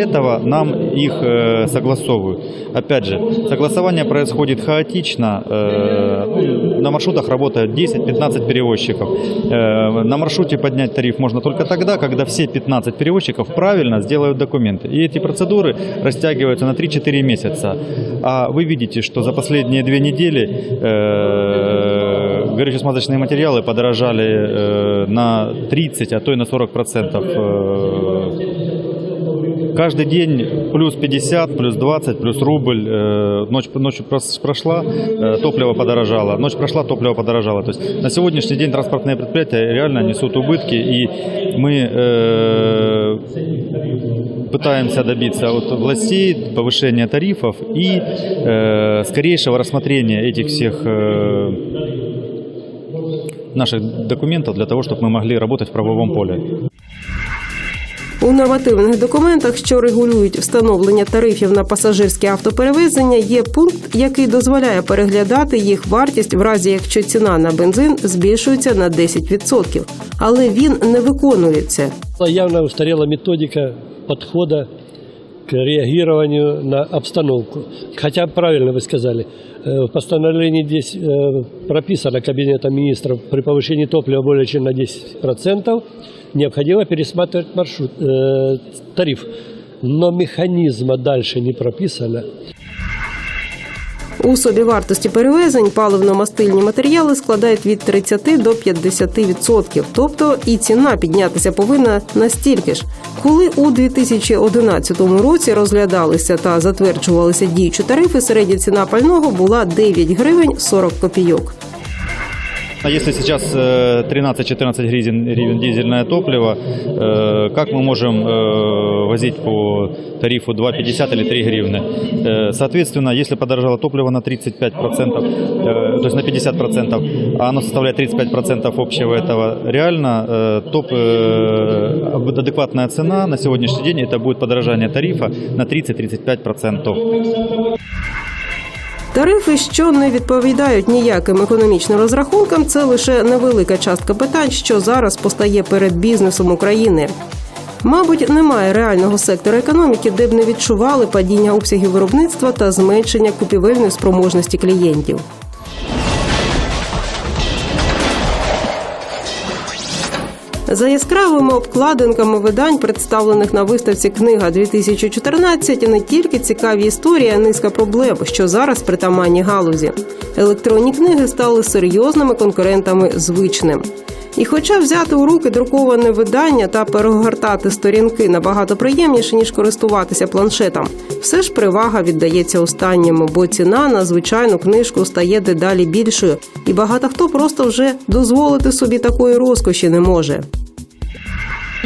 этого нам их э, согласовывают. Опять же, согласование происходит хаотично. Э, ну, на маршрутах работает 10-15 перевозчиков. Э, на маршруте поднять тариф можно только тогда, когда все 15 перевозчиков правильно сделают документы. И эти процедуры растягиваются на 3-4 месяца. А вы видите, что за последние две недели э, горюче-смазочные материалы подорожали э, на 30, а то и на 40 процентов. Каждый день плюс 50, плюс 20, плюс рубль. Э, Ночь, ночь прос- прошла, э, топливо подорожало. Ночь прошла, топливо подорожало. То есть на сегодняшний день транспортные предприятия реально несут убытки. И мы э, пытаемся добиться от властей повышения тарифов и э, скорейшего рассмотрения этих всех э, наших документов для того, чтобы мы могли работать в правовом поле. У нормативних документах, що регулюють встановлення тарифів на пасажирське автоперевезення, є пункт, який дозволяє переглядати їх вартість в разі, якщо ціна на бензин збільшується на 10%. Але він не виконується. Явно устаріла методика подхода к реагированию на обстановку. Хотя правильно вы сказали, э, в постановлении здесь э, прописано Кабинетом министров при повышении топлива более чем на 10% необходимо пересматривать маршрут, э, тариф. Но механизма дальше не прописано. У собівартості перевезень паливно-мастильні матеріали складають від 30 до 50%. Тобто і ціна піднятися повинна настільки ж. Коли у 2011 році розглядалися та затверджувалися діючі тарифи, середня ціна пального була 9 гривень 40 копійок. А если сейчас э, 13-14 гривен, гривен дизельное топливо, э, как мы можем э, возить по тарифу 2,50 или 3 гривны? Э, Соответственно, если подорожало топливо на 35%, э, то есть на 50%, а оно составляет 35% общего этого, реально э, топ, э, адекватная цена на сегодняшний день это будет подорожание тарифа на 30-35%. Тарифи, що не відповідають ніяким економічним розрахункам, це лише невелика частка питань, що зараз постає перед бізнесом України. Мабуть, немає реального сектора економіки, де б не відчували падіння обсягів виробництва та зменшення купівельної спроможності клієнтів. За яскравими обкладинками видань, представлених на виставці Книга 2014 не тільки цікаві історії, а низка проблем, що зараз притаманні галузі. Електронні книги стали серйозними конкурентами звичним. І хоча взяти у руки друковане видання та перегортати сторінки набагато приємніше, ніж користуватися планшетом, все ж перевага віддається останньому, бо ціна на звичайну книжку стає дедалі більшою, і багато хто просто вже дозволити собі такої розкоші не може.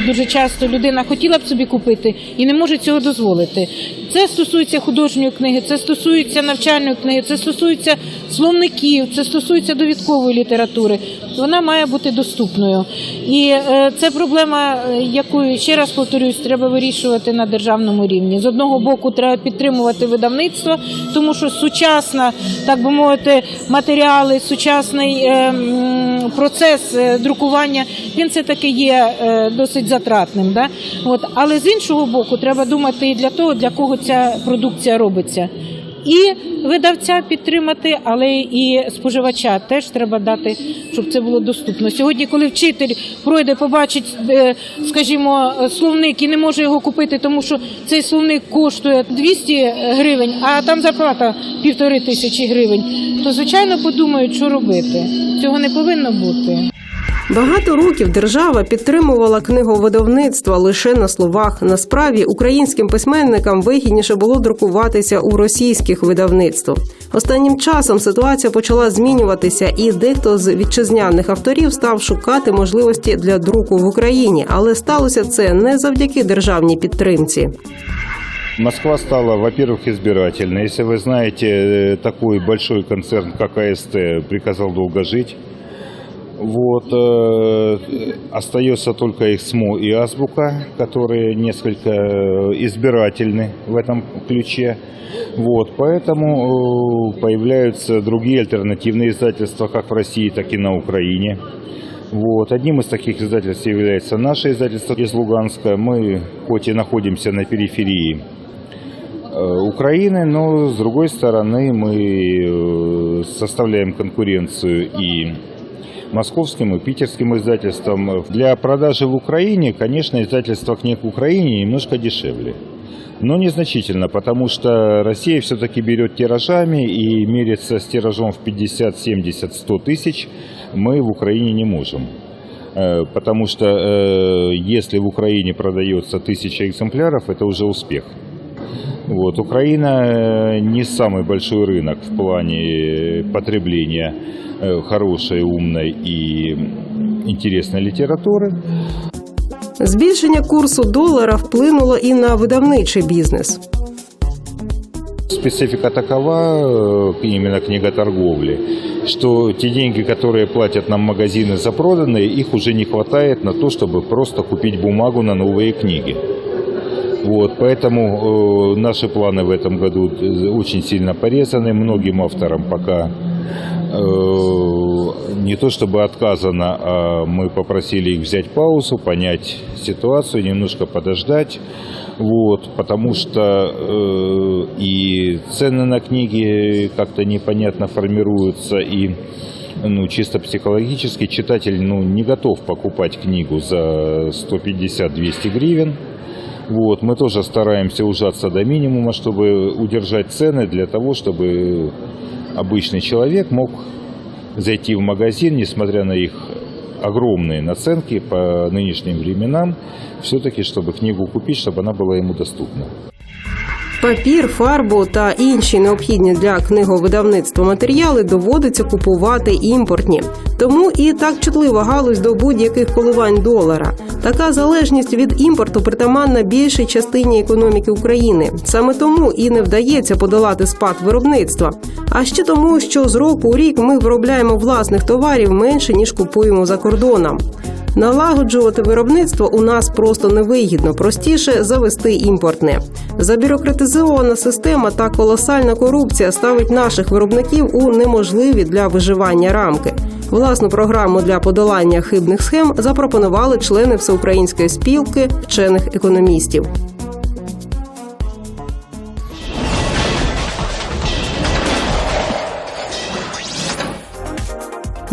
Дуже часто людина хотіла б собі купити і не може цього дозволити. Це стосується художньої книги, це стосується навчальної книги, це стосується словників, це стосується довідкової літератури. Вона має бути доступною. І е, це проблема, е, яку ще раз повторюсь, треба вирішувати на державному рівні. З одного боку, треба підтримувати видавництво, тому що сучасна, так би мовити, матеріали, сучасний е, процес друкування, він все таки є досить затратним. Да? От. Але з іншого боку, треба думати і для того, для кого ця продукція робиться. І видавця підтримати, але і споживача теж треба дати, щоб це було доступно. Сьогодні, коли вчитель пройде, побачить, е, скажімо, словник і не може його купити, тому що цей словник коштує 200 гривень, а там зарплата півтори тисячі гривень, то звичайно подумають, що робити. Цього не повинно бути. Багато років держава підтримувала книговидавництва лише на словах. Насправді українським письменникам вигідніше було друкуватися у російських видавництвах. Останнім часом ситуація почала змінюватися, і дехто з вітчизняних авторів став шукати можливості для друку в Україні, але сталося це не завдяки державній підтримці. Москва стала, во-первых, избирательной. Если вы знаете, э, такой большой концерн, как АСТ, приказал долго жить. Вот, э, остается только их СМО и Азбука, которые несколько э, избирательны в этом ключе. Вот, поэтому э, появляются другие альтернативные издательства, как в России, так и на Украине. Вот. Одним из таких издательств является наше издательство из Луганска. Мы хоть и находимся на периферии э, Украины, но с другой стороны мы э, составляем конкуренцию и московским и питерским издательствам. Для продажи в Украине, конечно, издательство книг в Украине немножко дешевле. Но незначительно, потому что Россия все-таки берет тиражами и мерится с тиражом в 50, 70, 100 тысяч мы в Украине не можем. Э, Потому что э, если в Украине продается тысяча экземпляров, это уже успех. Вот. Украина э, не самый большой рынок в плане потребления э, хорошей, умной и интересной литературы. Збільшення курсу долара вплинуло і на видавничий бізнес. Специфика такова э, именно книготорговли, что те деньги, которые платят нам магазины за проданные, их уже не хватает на то, чтобы просто купить бумагу на новые книги. Вот, поэтому э, наши планы в этом году очень сильно порезаны. Многим авторам пока э, не то чтобы отказано, а мы попросили их взять паузу, понять ситуацию, немножко подождать. Вот, потому что э, и цены на книги как-то непонятно формируются, и ну, чисто психологически читатель ну, не готов покупать книгу за 150-200 гривен. Вот, мы тоже стараемся ужаться до минимума, чтобы удержать цены для того, чтобы обычный человек мог зайти в магазин, несмотря на их огромные наценки по нынешним временам, все-таки, чтобы книгу купить, чтобы она была ему доступна. Папір, фарбу та інші необхідні для книговидавництва матеріали доводиться купувати імпортні. Тому і так чутлива галузь до будь-яких коливань долара. Така залежність від імпорту притаманна більшій частині економіки України. Саме тому і не вдається подолати спад виробництва. А ще тому, що з року у рік ми виробляємо власних товарів менше ніж купуємо за кордоном. Налагоджувати виробництво у нас просто невигідно, простіше завести імпортне. Забюрократизована система та колосальна корупція ставить наших виробників у неможливі для виживання рамки. Власну програму для подолання хибних схем запропонували члени всеукраїнської спілки вчених економістів.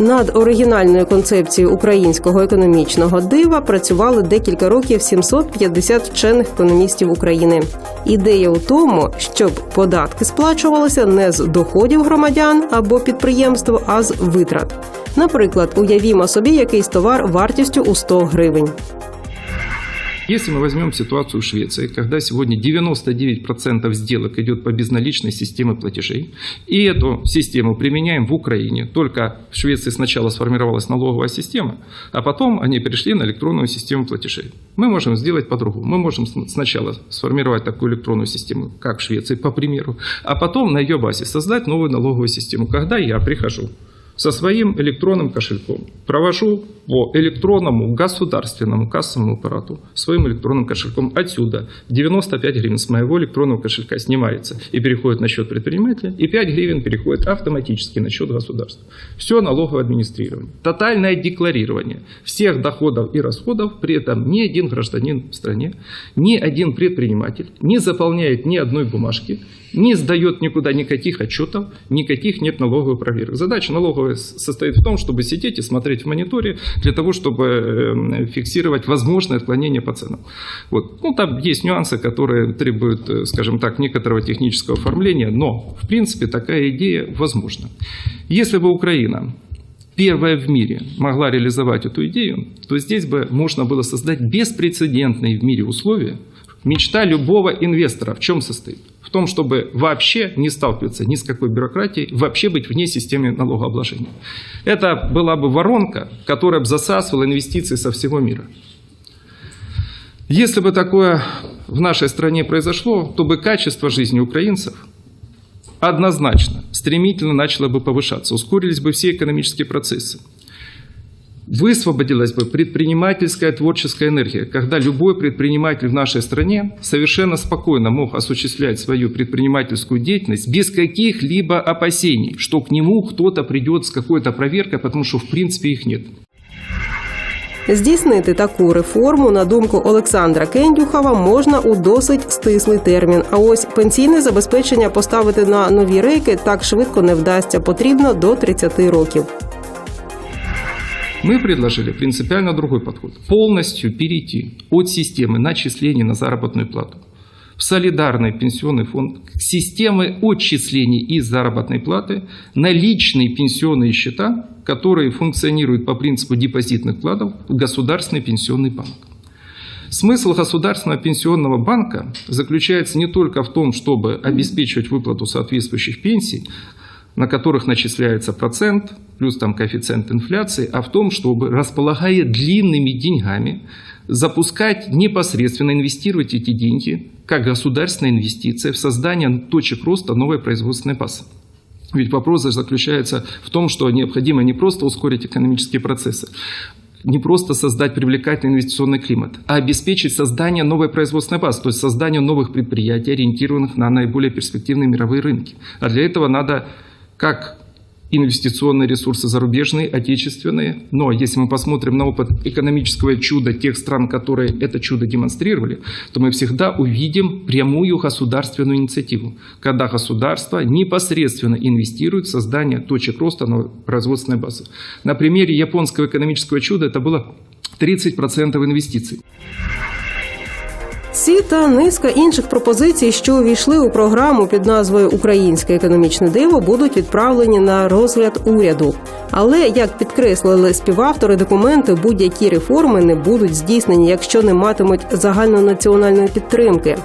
Над оригінальною концепцією українського економічного дива працювали декілька років 750 вчених економістів України. Ідея у тому, щоб податки сплачувалися не з доходів громадян або підприємств, а з витрат. Наприклад, уявімо собі якийсь товар вартістю у 100 гривень. Если мы возьмем ситуацию в Швеции, когда сегодня 99% сделок идет по безналичной системе платежей, и эту систему применяем в Украине, только в Швеции сначала сформировалась налоговая система, а потом они перешли на электронную систему платежей. Мы можем сделать по-другому. Мы можем с- сначала сформировать такую электронную систему, как в Швеции, по примеру, а потом на ее базе создать новую налоговую систему. Когда я прихожу со своим электронным кошельком. Провожу по электронному государственному кассовому аппарату своим электронным кошельком. Отсюда 95 гривен с моего электронного кошелька снимается и переходит на счет предпринимателя, и 5 гривен переходит автоматически на счет государства. Все налоговое администрирование. Тотальное декларирование всех доходов и расходов, при этом ни один гражданин в стране, ни один предприниматель не заполняет ни одной бумажки, не сдает никуда никаких отчетов, никаких нет налоговых проверок. Задача налоговой состоит в том, чтобы сидеть и смотреть в мониторе для того, чтобы э, фиксировать возможное отклонение по ценам. Вот. Ну, там есть нюансы, которые требуют, э, скажем так, некоторого технического оформления, но, в принципе, такая идея возможна. Если бы Украина первая в мире могла реализовать эту идею, то здесь бы можно было создать беспрецедентные в мире условия. Мечта любого инвестора в чем состоит? В том, чтобы вообще не сталкиваться ни с какой бюрократией, вообще быть вне системы налогообложения. Это была бы воронка, которая бы засасывала инвестиции со всего мира. Если бы такое в нашей стране произошло, то бы качество жизни украинцев однозначно, стремительно начало бы повышаться, ускорились бы все экономические процессы. Высвободилась бы предпринимательская творческая энергия, когда любой предприниматель в нашей стране совершенно спокойно мог осуществлять свою предпринимательскую деятельность без каких-либо опасений, что к нему кто-то придет с какой-то проверкой, потому что в принципе их нет. Здійснити таку реформу, на думку Олександра Кендюхова, можна у досить стислий термін. А ось пенсійне забезпечення поставити на нові рейки так швидко не вдасться. Потрібно до 30 років. Мы предложили принципиально другой подход. Полностью перейти от системы начислений на заработную плату в солидарный пенсионный фонд, к системы отчислений из заработной платы на личные пенсионные счета, которые функционируют по принципу депозитных вкладов в Государственный пенсионный банк. Смысл Государственного пенсионного банка заключается не только в том, чтобы обеспечивать выплату соответствующих пенсий, на которых начисляется процент, плюс там коэффициент инфляции, а в том, чтобы, располагая длинными деньгами, запускать непосредственно, инвестировать эти деньги, как государственная инвестиция, в создание точек роста новой производственной базы. Ведь вопрос заключается в том, что необходимо не просто ускорить экономические процессы, не просто создать привлекательный инвестиционный климат, а обеспечить создание новой производственной базы, то есть создание новых предприятий, ориентированных на наиболее перспективные мировые рынки. А для этого надо как инвестиционные ресурсы зарубежные, отечественные. Но если мы посмотрим на опыт экономического чуда тех стран, которые это чудо демонстрировали, то мы всегда увидим прямую государственную инициативу, когда государство непосредственно инвестирует в создание точек роста на производственной базы. На примере японского экономического чуда это было 30% инвестиций. Ці та низка інших пропозицій, що увійшли у програму під назвою Українське економічне диво, будуть відправлені на розгляд уряду. Але як підкреслили співавтори документи, будь-які реформи не будуть здійснені, якщо не матимуть загальнонаціональної підтримки.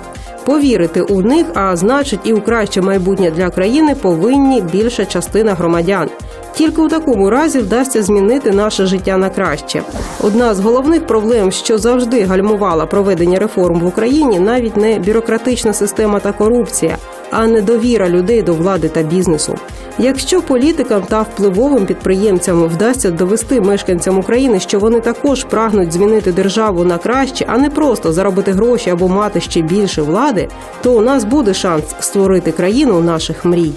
Повірити у них, а значить і у краще майбутнє для країни, повинні більша частина громадян. Тільки у такому разі вдасться змінити наше життя на краще. Одна з головних проблем, що завжди гальмувала проведення реформ в Україні, навіть не бюрократична система та корупція, а недовіра людей до влади та бізнесу. Якщо політикам та впливовим підприємцям вдасться довести мешканцям України, що вони також прагнуть змінити державу на краще, а не просто заробити гроші або мати ще більше влади, то у нас буде шанс створити країну наших мрій.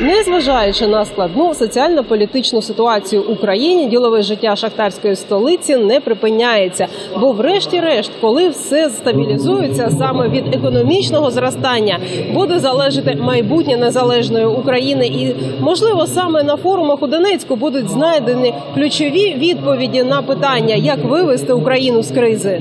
Незважаючи на складну соціально-політичну ситуацію в Україні, ділове життя шахтарської столиці не припиняється. Бо, врешті-решт, коли все стабілізується саме від економічного зростання, буде залежати майбутнє незалежної України, і можливо саме на форумах у Донецьку будуть знайдені ключові відповіді на питання, як вивести Україну з кризи.